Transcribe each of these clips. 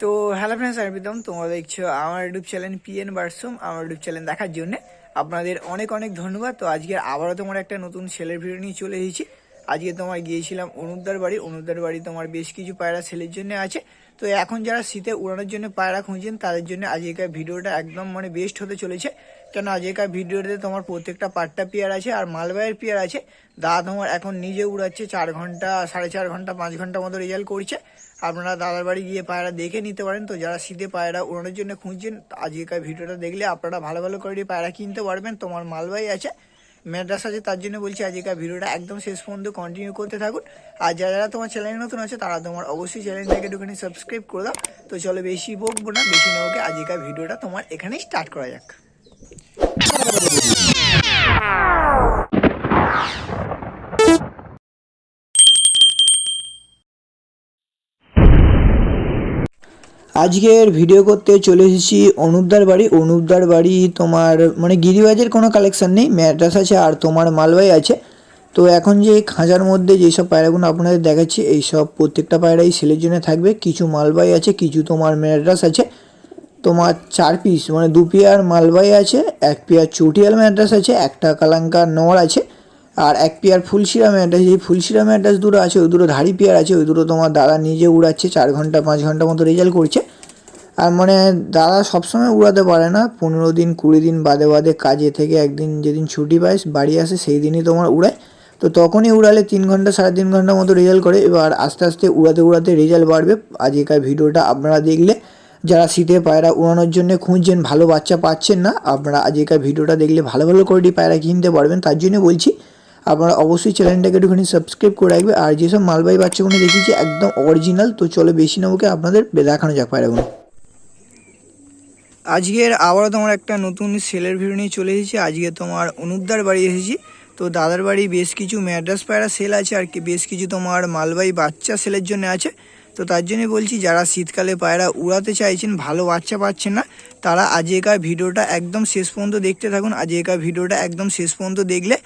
তো hello friends আমি প্রীতম। তোমরা দেখছ আমার ইউটিউব চ্যানেল পিএন বার্সুম আমার ইউটিউব চ্যানেল দেখার জন্য আপনাদের অনেক অনেক ধন্যবাদ। তো আজকে আবারও তোমার একটা নতুন ছেলের ভিডিও নিয়ে চলে এসেছি। আজকে তোমার গিয়েছিলাম অনুদ্দার বাড়ি। অনুদ্দার বাড়ি তোমার বেশ কিছু পায়রা ছেলের জন্য আছে। তো এখন যারা শীতে উড়ানোর জন্য পায়রা খুঁজছেন, তাদের জন্য আজকের ভিডিওটা একদম মানে বেস্ট হতে চলেছে। কেন আজকের ভিডিওতে তোমার প্রত্যেকটা পাট্টা পেয়ার আছে আর মালবাইয়ের পেয়ার আছে। দাদা তোমার এখন নিজে উড়াচ্ছে, চার ঘণ্টা, সাড়ে চার ঘণ্টা, পাঁচ ঘণ্টা মতো রেজাল্ট করছে। আপনারা দাদার বাড়ি গিয়ে পায়রা দেখে নিতে পারেন। তো যারা শীতে পায়রা উড়ানোর জন্য খুঁজছেন আজকের ভিডিওটা দেখলে আপনারা ভালো ভালো করে পায়রা কিনতে পারবেন। তোমার মালবাই আছে ম্যাড্রাস আছে, তার জন্য বলছি আজকের ভিডিওটা একদম শেষ পর্যন্ত কন্টিনিউ করতে থাকুন। আর যারা যারা তোমার চ্যানেল নতুন আছে, তারা তোমার অবশ্যই চ্যানেলটাকে একটুখানি সাবস্ক্রাইব করে দাও। তো চলো বেশি বকবো না, বেশি না ওকে আজকের ভিডিওটা তোমার এখানেই স্টার্ট করা যাক। আজকের ভিডিও করতে চলে এসেছি অনুপদার বাড়ি। অনুপদার বাড়ি তোমার মানে গিরিবাজের কোনো কালেকশান নেই ম্যাট্রাস আছে আর তোমার মালবাই আছে। তো এখন যে খাঁচার মধ্যে যেসব পায়রাগুলো আপনাদের দেখাচ্ছি এই সব প্রত্যেকটা পায়রাই সেলের জন্য থাকবে। কিছু মালবাই আছে, কিছু তোমার ম্যাট্রাস আছে। তোমার চার পিস মানে দু পেয়ার মালবাই আছে, এক পেয়ার চটিয়াল ম্যাট্রাস আছে, একটা কালাঙ্কার নড় আছে, আর এক পেয়ার ফুলশিরা ম্যাট্রাস, এই ফুলশিরা ম্যাট্রাস দুটো আছে, ওই দুটো ধাড়ি পেয়ার আছে, ওই দুটো তোমার দাদা নিজে উড়াচ্ছে, চার ঘণ্টা, পাঁচ ঘণ্টা মতো রেজাল্ট করছে। আর মানে দাদা সবসময় উড়াতে পারে না, পনেরো দিন, কুড়ি দিন বাদে বাদে কাজে থেকে একদিন যেদিন ছুটি পায়, বাড়ি আসে সেই দিনই তোমার উড়ায়। তো তখনই উড়ালে তিন ঘণ্টা, সাড়ে তিন ঘণ্টা মতো রেজাল্ট করে, এবার আস্তে আস্তে উড়াতে উড়াতে রেজাল্ট বাড়বে। আজকের ভিডিওটা আপনারা দেখলে যারা শীতে পায়রা উড়ানোর জন্য খুঁজছেন, ভালো বাচ্চা পাচ্ছেন না, আপনারা আজকের ভিডিওটা দেখলে ভালো ভালো কোয়ালিটি পায়রা কিনতে পারবেন। তার জন্য বলছি, আপনারা অবশ্যই চ্যানেলটাকে একটুখানি সাবস্ক্রাইব করে রাখবে। আর যেসব মালবাহী বাচ্চাগুলো দেখেছি একদম অরিজিনাল তো চলো বেশি নেবোকে আপনাদের দেখানো যাক পায়রাগুলো। আজকের আবারও তোমার একটা নতুন সেলের ভিডিও নিয়ে চলে এসেছি। আজকে তোমার অনুদ্দার বাড়ি এসেছি। তো দাদার বাড়ি বেশ কিছু ম্যাড্রাস পায়রা সেল আছে, আর কি বেশ কিছু তোমার মালবাহী বাচ্চা সেলের জন্য আছে। তো তার জন্যই বলছি, যারা শীতকালে পায়রা উড়াতে চাইছেন, ভালো বাচ্চা পাচ্ছেন না, তারা আজকেকার ভিডিওটা একদম শেষ পর্যন্ত দেখতে থাকুন। আজকেকার ভিডিওটা একদম শেষ পর্যন্ত দেখলে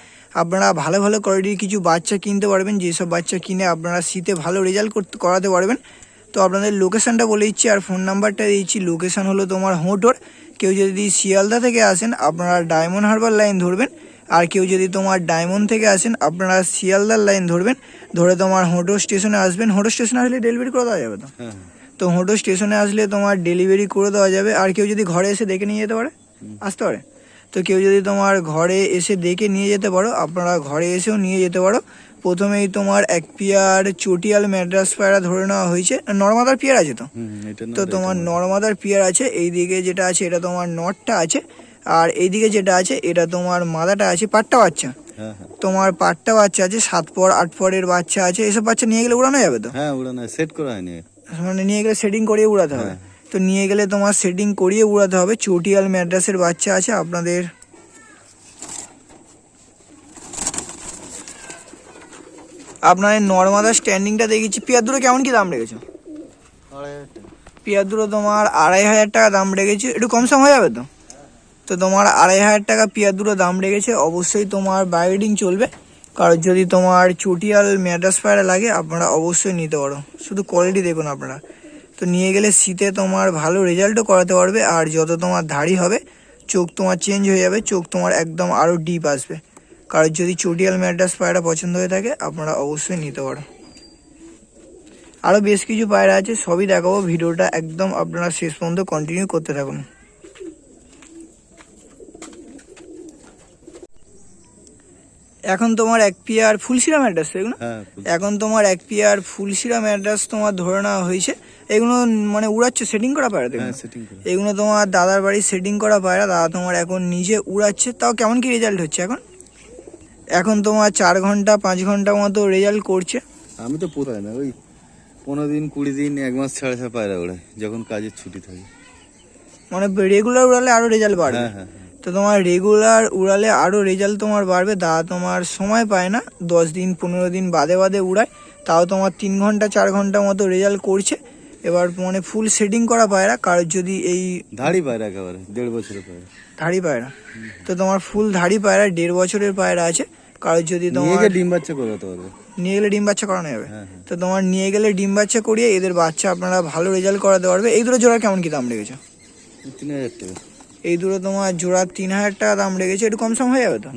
আপনারা ভালো ভালো কোয়ালিটির কিছু বাচ্চা কিনতে পারবেন, যেসব বাচ্চা কিনে আপনারা শীতে ভালো রেজাল্ট করতে, করাতে পারবেন। তো আপনাদের লোকেশানটা বলে দিচ্ছি, আর ফোন নাম্বারটা দিচ্ছি। লোকেশান হলো তোমার হোটোর। কেউ যদি শিয়ালদা থেকে আসেন, আপনারা ডায়মন্ড হারবার লাইন ধরবেন। আর কেউ যদি তোমার ডায়মন্ড থেকে আসেন আপনারা শিয়ালদার লাইন ধরবেন ধরে তোমার হোটো স্টেশনে আসবেন। হোটো স্টেশনে আসলে ডেলিভারি করে দেওয়া যাবে তো? হ্যাঁ। তো হোটো স্টেশনে আসলে তোমার ডেলিভারি করে দেওয়া যাবে আর কেউ যদি ঘরে এসে দেখে নিয়ে যেতে পারে আসতে পারে। তো কেউ যদি তোমার ঘরে এসে দেখে নিয়ে যেতে পারো আপনারা ঘরে এসেও নিয়ে যেতে পারো। প্রথমেই তোমার এক পিয়ার চটিয়াল ম্যাড্রাস পায়রা ধরে নেওয়া হয়েছে। নর্মাদার পিয়ার আছে তো? তো তোমার নর্মাদার। পিয়ার আছে এই দিকে যেটা আছে এটা তোমার নটটা আছে। আর এইদিকে যেটা আছে এটা তোমার মাদাটা আছে পাট্টা বাচ্চা। হ্যাঁ হ্যাঁ। তোমার পাট্টা বাচ্চা আছে সাত পর আট পরের বাচ্চা আছে এসব বাচ্চা নিয়ে গেলে উড়ানো যাবে তো? হ্যাঁ ওটা না সেট করা হয়নি। মানে নিয়ে গেলে সেটিং করিয়ে উড়াতে হবে। হ্যাঁ। তো নিয়ে গেলে তোমার সেটিং করিয়ে উড়াতে হবে। চটিয়াল ম্যাড্রাসের বাচ্চা আছে আপনাদের আপনাদের নর্মাদা স্ট্যান্ডিংটা দেখেছি পিয়ার দুটো কেমন কি দাম রেখেছো? পিয়ার দুটো তোমার আড়াই হাজার টাকা দাম রেখেছে। একটু কম সম হয়ে যাবে তো? তো তোমার আড়াই হাজার টাকা পিয়ার দুটো দাম রেখেছে, অবশ্যই তোমার বাইডিং চলবে। কারণ যদি তোমার চটিয়াল ম্যাড্রাস পায়রা লাগে, আপনারা অবশ্যই নিতে পারো। শুধু কোয়ালিটি দেখুন আপনারা। তো নিয়ে গেলে শীতে তোমার ভালো রেজাল্টও করাতে পারবে, আর যত তোমার ধাড়ি হবে, চোখ তোমার চেঞ্জ হয়ে যাবে, চোখ তোমার একদম আরও ডিপ আসবে। কারণ যদি চটিয়াল ম্যাড্রাস পায়রা পছন্দ হয়ে থাকে, আপনারা অবশ্যই নিতে পারো। আরও বেশ কিছু পায়রা আছে, সবই দেখাবো, ভিডিওটা একদম আপনারা শেষ পর্যন্ত কন্টিনিউ করতে থাকুন। এখন তোমার এক পিয়ার ফুলশিরা ম্যাড্রাস এগুলো? হ্যাঁ এখন তোমার এক পিয়ার ফুলশিরা ম্যাড্রাস তোমার ধরে নেওয়া হয়েছে। এগুলো মানে উড়াচ্ছে সেটিং করা পায়রা হ্যাঁ এগুলো? তোমার দাদার বাড়ি সেটিং করা পায়রা দাদা তোমার এখন নিজে উড়াচ্ছে। তাও কেমন কি রেজাল্ট হচ্ছে এখন? এখন তোমার চার ঘণ্টা পাঁচ ঘণ্টা মতো রেজাল্ট করছে। আমি তো পোতাই না ওই পনেরো দিন কুড়ি দিন এক মাস ছাড়া ছাড়া পায়রা ওড়ে যখন কাজের ছুটি থাকে। মানে রেগুলার উড়ালে আরও রেজাল্ট বাড়বে। হ্যাঁ হ্যাঁ হ্যাঁ। তো তোমার রেগুলার উড়ালে আরও রেজাল্ট তোমার বাড়বে। দাদা তোমার সময় পায় না। দশ দিন পনেরো দিন বাদে বাদে উড়ায়। তাও তোমার তিন ঘণ্টা চার ঘণ্টা মতো রেজাল্ট করছে। এবার মানে ফুল সেটিং করা পায়রা। কারোর যদি এই ধাড়ি পায়রা একেবারে দেড় বছরের পায়রা। ধাড়ি পায়রা। তো তোমার ফুল ধাড়ি পায়রা দেড় বছরের পায়রা আছে। কারোর যদি তোমার ডিম বাচ্চা করাতে পারবে নিয়ে গেলে ডিম বাচ্চা করানো যাবে। হ্যাঁ হ্যাঁ। তো তোমার নিয়ে গেলে ডিম বাচ্চা করিয়ে এদের বাচ্চা আপনারা ভালো রেজাল্ট করাতে পারবে। এই দুটো জোড়া কেমন কি দাম রেখেছো? তিন হাজার টাকা। এই দুটো তোমার জোড়া তিন হাজার টাকা দাম রেখেছে একটু কম সম হয়ে যাবে তো?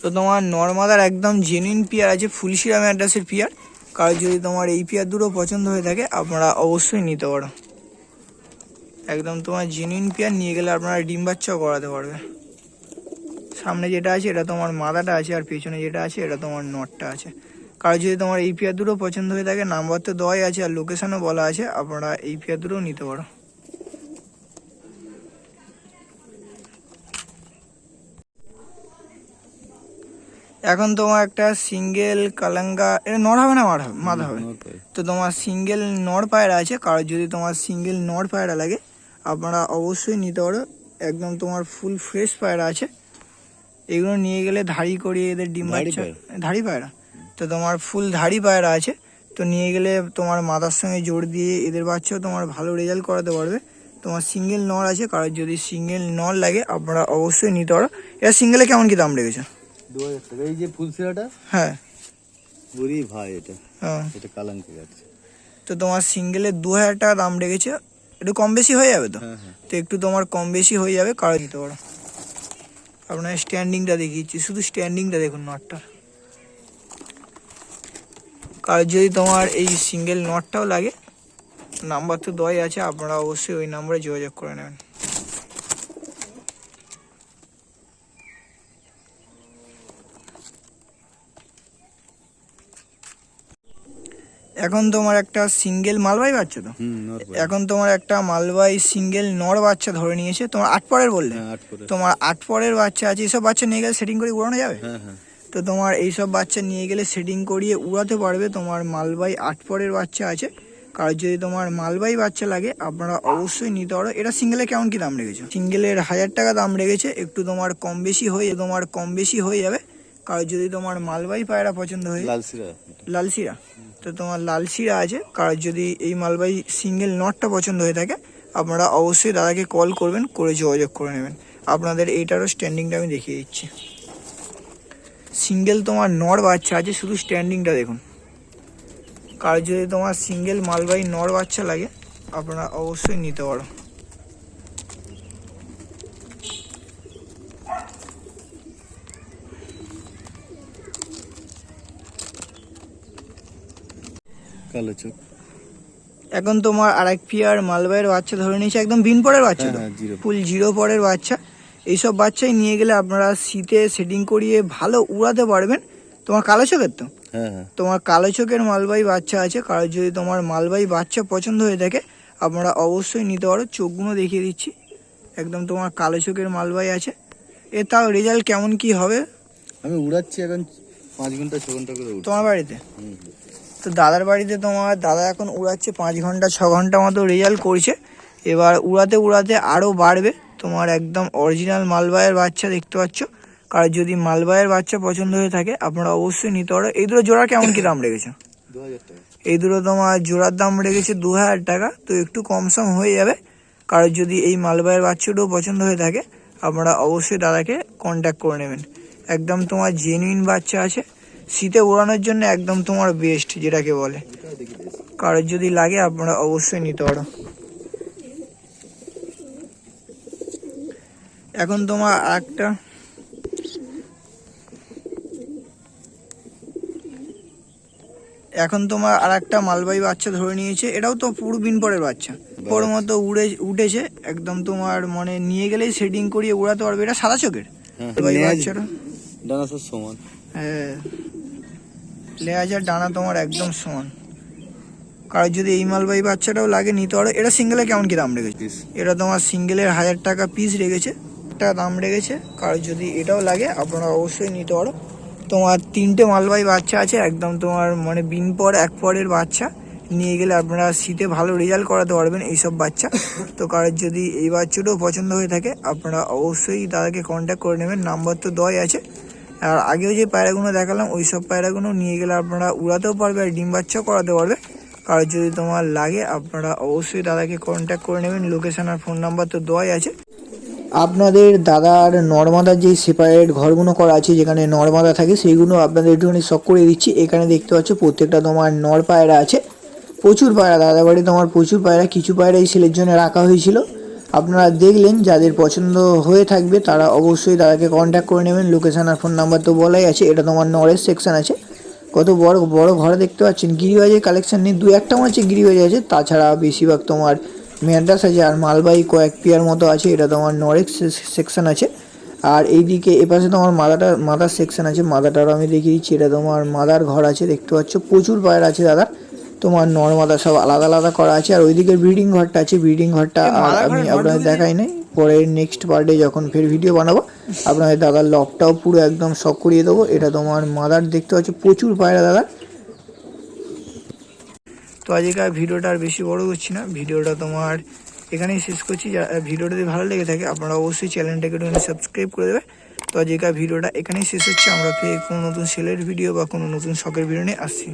তো তোমার নর্মাদার একদম জেনুইন পিয়ার আছে ফুলশিরা ম্যাড্রাসের পিয়ার। কারও যদি তোমার এই পিয়ার দুটো পছন্দ হয়ে থাকে আপনারা অবশ্যই নিতে পারো। একদম তোমার জেনুইন পিয়ার নিয়ে গেলে আপনারা ডিম বাচ্চাও করাতে পারবে। সামনে যেটা আছে এটা তোমার মাদাটা আছে আর পেছনে যেটা আছে এটা তোমার নটটা আছে। কারও যদি তোমার এই পেয়ার দুটো পছন্দ হয়ে থাকে নাম্বার তো দেওয়াই আছে আর লোকেশনও বলা আছে আপনারা এই পেয়ার দুটোও নিতে পারো। এখন তোমার একটা সিঙ্গেল কালাঙ্গা এটা নর হবে না মার হবে মাথা হবে। তো তোমার সিঙ্গেল নড় পায়রা আছে কারোর যদি তোমার সিঙ্গেল নড় পায়রা লাগে আপনারা অবশ্যই নিতে পারো। একদম তোমার ফুল ফ্রেশ পায়রা আছে। এগুলো নিয়ে গেলে ধাড়ি করিয়ে এদের ডিম ধাড়ি পায়রা? তো তোমার ফুল ধাড়ি পায়রা আছে তো নিয়ে গেলে তোমার মাথার সঙ্গে জোর দিয়ে এদের বাচ্চাও তোমার ভালো রেজাল্ট করাতে পারবে। তোমার সিঙ্গেল নর আছে কারোর যদি সিঙ্গেল নর লাগে আপনারা অবশ্যই নিতে পারো। এটা সিঙ্গেলে কেমন কি দাম রেখেছে? দু হাজার টাকা। এই যে ফুলসিরাটা হ্যাঁ। বুড়ি ভাই এটা। হ্যাঁ। এটা কালাঙ্কি আছে তো তোমার সিঙ্গেলে দু হাজার টাকা দাম রেখেছে একটু কম বেশি হয়ে যাবে তো? হ্যাঁ হ্যাঁ। তো একটু তোমার কম বেশি হয়ে যাবে কারও দিতে পারো। আপনার স্ট্যান্ডিংটা দেখিয়েছি শুধু স্ট্যান্ডিংটা দেখুন নটটার কার যদি তোমার এই সিঙ্গেল নটটাও লাগে নাম্বার তো দয় আছে আপনারা অবশ্যই ওই নাম্বারে যোগাযোগ করে নেবেন। এখন তোমার একটা সিঙ্গেল মালবাই বাচ্চা তো। এখন তোমার একটা মালবাই সিঙ্গেল নর বাচ্চা ধরে নিয়েছে তোমার আট পরের বললে? হ্যাঁ তোমার আট পরের বাচ্চা আছে এসব বাচ্চা নিয়ে গেলে সেটিং করে উড়ানো যাবে? হ্যাঁ হ্যাঁ। তো তোমার এইসব বাচ্চা নিয়ে গেলে সেটিং করিয়ে উড়াতে পারবে। তোমার মালবাই আট পরের বাচ্চা আছে। কারণ যদি তোমার মালবাই বাচ্চা লাগে আপনারা অবশ্যই নিতে পারো। এটা সিঙ্গেলে কেমন কি দাম রেখেছে? সিঙ্গেলের হাজার টাকা দাম রেখেছে। একটু তোমার কম বেশি হয়ে তোমার কম বেশি হয়ে যাবে। কারণ যদি তোমার মালবাই পায়রা পছন্দ হয়ে লালসিরা। লালশিরা তো তোমার লালশিরা আছে। কারোর যদি এই মালবাই সিঙ্গেল নটটা পছন্দ হয়ে থাকে আপনারা অবশ্যই দাদাকে কল করবেন করে যোগাযোগ করে নেবেন। আপনাদের এইটারও স্ট্যান্ডিংটা আমি দেখিয়ে দিচ্ছি। সিঙ্গেল তোমার নর বাচ্চা আছে শুধু স্ট্যান্ডিংটা দেখুন। কার যদি তোমার সিঙ্গেল মালবাই নর বাচ্চা লাগে আপনারা অবশ্যই নিতে পারো। কালো চোখ। এখন তোমার আরেক পিয়ার মালবাইয়ের বাচ্চা ধরে নিয়েছে একদম বিন পরের বাচ্চা হ্যাঁ তো। হ্যাঁ ফুল জিরো। পরের বাচ্চা। এইসব বাচ্চাই নিয়ে গেলে আপনারা শীতে সেটিং করিয়ে ভালো উড়াতে পারবেন। তোমার কালো চোখের তো? হ্যাঁ হ্যাঁ। তোমার কালো চোখের মালবাই বাচ্চা আছে। কারও যদি তোমার মালবাই বাচ্চা পছন্দ হয়ে থাকে আপনারা অবশ্যই নিতে পারো। চোখগুলো দেখিয়ে দিচ্ছি। একদম তোমার কালো চোখের মালবাই আছে। এ তাও রেজাল্ট কেমন কি হবে? আমি উড়াচ্ছি এখন পাঁচ ঘণ্টা ছ ঘণ্টা করে তোমার বাড়িতে? তো দাদার বাড়িতে তোমার দাদা এখন উড়াচ্ছে পাঁচ ঘণ্টা ছ ঘণ্টা মতো রেজাল্ট করছে। এবার উড়াতে উড়াতে আরও বাড়বে। তোমার একদম অরিজিনাল মালবাইয়ের বাচ্চা দেখতে পাচ্ছ। কারণ যদি মালবাইয়ের বাচ্চা পছন্দ হয়ে থাকে আপনারা অবশ্যই নিতে পারো। এই দুটো জোড়া কেমন কি দাম রেখেছো? এই দুটো তোমার জোড়ার দাম রেখেছে দু হাজার টাকা তো একটু কম সম হয়ে যাবে। কারণ যদি এই মালবাইয়ের বাচ্চাটাও পছন্দ হয়ে থাকে আপনারা অবশ্যই দাদাকে কন্ট্যাক্ট করে নেবেন। একদম তোমার জেনুইন বাচ্চা আছে। শীতে ওড়ানোর জন্য একদম তোমার বেস্ট যেটাকে বলে। কারোর যদি লাগে আপনারা অবশ্যই নিতে পারো। এখন তোমার একটা এখন তোমার আর একটা মালবাই বাচ্চা ধরে নিয়েছে। এটাও তো পুরো বিনপরের বাচ্চা। ওর মতো উড়ে উঠেছে। একদম তোমার মানে নিয়ে গেলেই সেটিং করিয়ে উড়াতে পারবে। এটা সাদা চোখের। হ্যাঁ বাচ্চাটা। ডানা সব সমান। হ্যাঁ। লেয়াজার ডানা তোমার একদম সমান। কারোর যদি এই মালবাই বাচ্চাটাও লাগে নিতে পারো। এটা সিঙ্গেলে কেমন কি দাম রেখেছে? এটা তোমার সিঙ্গেলের হাজার টাকা পিস রেখেছে। টাকা দাম রেখেছে। কারোর যদি এটাও লাগে, আপনারা অবশ্যই নিতে পারো। তোমার তিনটে মালবাই বাচ্চা আছে, একদম তোমার মানে বিন পর, এক পরের বাচ্চা। নিয়ে গেলে আপনারা শীতে ভালো রেজাল্ট করাতে পারবেন এইসব বাচ্চা। তো কারোর যদি এই বাচ্চাটাও পছন্দ হয়ে থাকে, আপনারা অবশ্যই তাদেরকে কন্ট্যাক্ট করে নেবেন। নাম্বার তো দেওয়াই আছে। আর আগেও যে পায়রাগুলো দেখালাম ওই সব পায়রাগুলো নিয়ে গেলে আপনারা উড়াতেও পারবে আর ডিম বাচ্চাও করাতে পারবে। কারোর যদি তোমার লাগে, আপনারা অবশ্যই দাদাকে কন্ট্যাক্ট করে নেবেন। লোকেশন আর ফোন নাম্বার তো দেওয়াই আছে। আপনাদের দাদার নর্মাদার যে সেপারেট ঘরগুলো করা আছে, যেখানে নর্মাদা থাকে সেইগুলো আপনাদের একটুখানি শখ করে দিচ্ছি। এখানে দেখতে পাচ্ছ, প্রত্যেকটা তোমার নর পায়রা আছে। প্রচুর পায়রা দাদা বাড়ি তোমার প্রচুর পায়রা, কিছু পায়রা এই সেলের জন্য রাখা হয়েছিল। আপনারা দেখলেন, যাদের পছন্দ হয়ে থাকবে, তারা অবশ্যই দাদাকে কন্ট্যাক্ট করে নেবেন। লোকেশান আর ফোন নাম্বার তো বলাই আছে, এটা তোমার নরের সেকশন আছে। কত বড় বড় ঘরে দেখতে পাচ্ছেন, গিরিবাজের কালেকশান নেই, দু একটা মনে হচ্ছে গিরিবাজ আছে। তাছাড়া বেশিরভাগ তোমার ম্যাড্রাস আছে আর মালবাহী কয়েক পিয়ার মতো আছে এটা তোমার নরেক সেকশন আছে। আর এইদিকে এপাশে তোমার মাদাটার মাদার সেকশন আছে মাদাটারও আমি দেখিয়ে দিচ্ছি এটা তোমার মাদার ঘর আছে দেখতে পাচ্ছ। প্রচুর পায়রা আছে দাদা তোমার নর্মাদা সব আলাদা আলাদা করা আছে। আর ওইদিকে ব্রিডিং ঘরটা আছে ব্রিডিং ঘরটা আর আমি আপনাদের দেখাই নাই পরে নেক্সট পার্টে যখন ফের ভিডিও বানাবো আপনাদের দাদার লকটাও পুরো একদম শখ করিয়ে দেবো। এটা তোমার মাদার দেখতে পাচ্ছ প্রচুর পায়রা দাদা তো আজকের ভিডিওটা আর বেশি বড় করছি না। ভিডিওটা তোমার এখানেই শেষ করছি। ভিডিওটা যদি ভালো লেগে থাকে, আপনারা অবশ্যই চ্যানেলটাকে একটু সাবস্ক্রাইব করে দেবে। তো আজকের ভিডিওটা এখানেই শেষ হচ্ছে। আমরা ফের কোনো নতুন সেলের ভিডিও বা কোনো নতুন শখের ভিডিও নিয়ে আসছি।